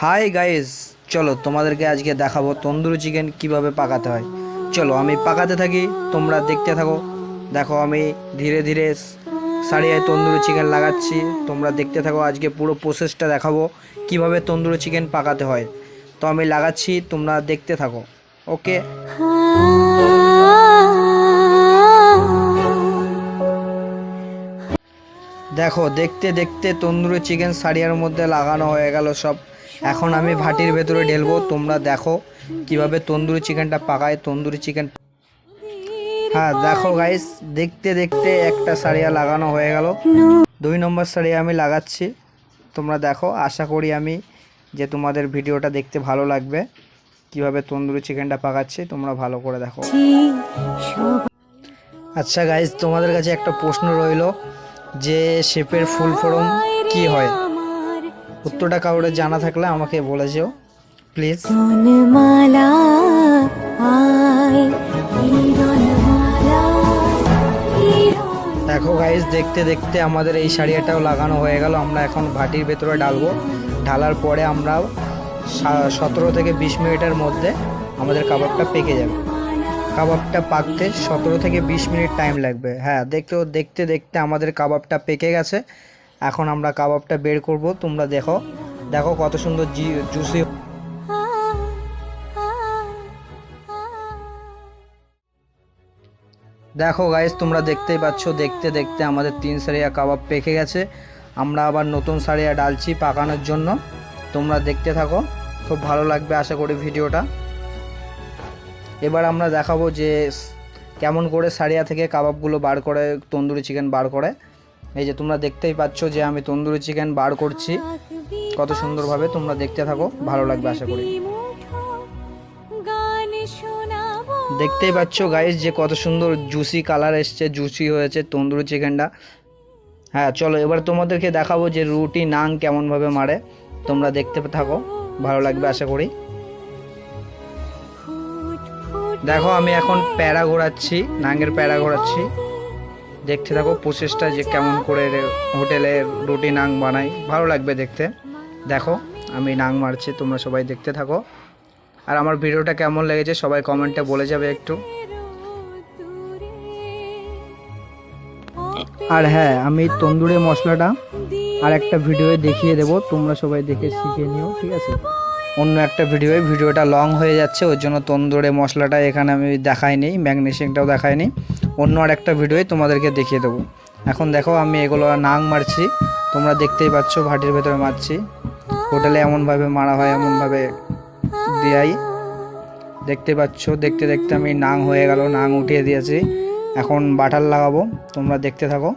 Hi guys চলো তোমাদেরকে আজকে দেখাবো তন্দুরি চিকেন কীভাবে পাকাতে হয়। চলো আমি পাকাতে থাকি, তোমরা দেখতে থাকো। দেখো আমি ধীরে ধীরে সারিয়ায় তন্দুরি চিকেন লাগাচ্ছি। তোমরা দেখতে থাকো, আজকে পুরো প্রসেসটা দেখাবো কীভাবে তন্দুরি চিকেন পাকাতে হয়। তো আমি লাগাচ্ছি, তোমরা দেখতে থাকো। ওকে দেখো দেখতে দেখতে তন্দুরি চিকেন সারিয়ার মধ্যে লাগানো হয়ে গেল সব। এখন আমি ভাটির ভেতরে ঢেলবো তোমরা দেখো কীভাবে তন্দুরি চিকেনটা পাকায় তন্দুরি চিকেন হ্যাঁ দেখো গাইস দেখতে দেখতে একটা সারিয়া লাগানো হয়ে গেল। দুই নম্বর সারিয়া আমি লাগাচ্ছি। তোমরা দেখো আশা করি আমি যে তোমাদের ভিডিওটা দেখতে ভালো লাগবে। কীভাবে তন্দুরি চিকেনটা পাকাচ্ছি তোমরা ভালো করে দেখো। আচ্ছা গাইজ তোমাদের কাছে একটা প্রশ্ন রইল। যে শেপের ফুল ফর্ম কি হয়? উত্তরটা কাউরে জানা থাকলে আমাকে বলে যেও প্লিজ। দেখো গাইজ দেখতে দেখতে আমাদের এই শাড়িটাও লাগানো হয়ে গেল। আমরা এখন ভাটির ভেতরে ডালবো ঢালার পরে আমরা সতেরো থেকে বিশ মিনিটের মধ্যে আমাদের কাবাবটা পেকে যাবে। কাবাবটা পাকতে সতেরো থেকে বিশ মিনিট টাইম লাগবে। হ্যাঁ দেখতেও দেখতে দেখতে আমাদের কাবাবটা পেকে গেছে। এখন আমরা কাবাবটা বের করব। তোমরা দেখো। দেখো কত সুন্দর জুসি। দেখো গাইস তোমরা দেখতেই পাচ্ছ, দেখতে দেখতে আমাদের তিন সারিয়া কাবাব পেকে গেছে। আমরা আবার নতুন সারিয়া ডালছি পাকানোর জন্য। তোমরা দেখতে থাকো। খুব ভালো লাগবে আশা করি ভিডিওটা। এবার আমরা দেখাবো যে কেমন করে সারিয়া থেকে কাবাবগুলো বার করে, তন্দুরি চিকেন বার করে। এই যে তোমরা দেখতেই পাচ্ছ যে আমি তন্দুরি চিকেন বার করছি। কত সুন্দরভাবে তোমরা দেখতে থাকো, ভালো লাগবে আশা করি। দেখতেই পাচ্ছ গাইস যে কত সুন্দর জুসি কালার এসছে জুসি হয়েছে তন্দুরি চিকেনটা। হ্যাঁ চলো এবার তোমাদেরকে দেখাবো যে রুটি নাং কেমনভাবে মারে। তোমরা দেখতে থাকো, ভালো লাগবে আশা করি। দেখো, আমি এখন প্যারা ঘোরাচ্ছি, নাঙ্গের প্যারা ঘোরাচ্ছি। দেখতে থাকো প্রসেসটা যে কেমন করে হোটেলে রুটি নাং বানাই। ভালো লাগবে দেখতে। দেখো, আমি নাং মারছি, তোমরা সবাই দেখতে থাকো। আর আমার ভিডিওটা কেমন লেগেছে সবাই কমেন্টে বলে যাবে একটু। আর হ্যাঁ আমি তন্দুরি মশলাটা আর একটা ভিডিওয়ে দেখিয়ে দেবো, তোমরা সবাই দেখে শিখে নিও, ঠিক আছে? অন্য একটা ভিডিওয়ে ভিডিওটা লং হয়ে যাচ্ছে ওই জন্য তন্দুরে মশলাটা এখানে আমি দেখাইনি ম্যাগনেশিয়ামটাও দেখাইনি। অন্য আর একটা ভিডিওয়ে তোমাদেরকে দেখিয়ে দেবো। এখন দেখো আমি এগুলো নাং মারছি, তোমরা দেখতেই পাচ্ছ ভাটির ভেতরে মারছি। হোটেলে এমনভাবে মারা হয়, এমনভাবে দিয়াই। দেখতে পাচ্ছ, দেখতে দেখতে আমি নাং হয়ে গেল, নাং উঠিয়ে দিয়েছি। এখন বাটার লাগাবো, তোমরা দেখতে থাকো।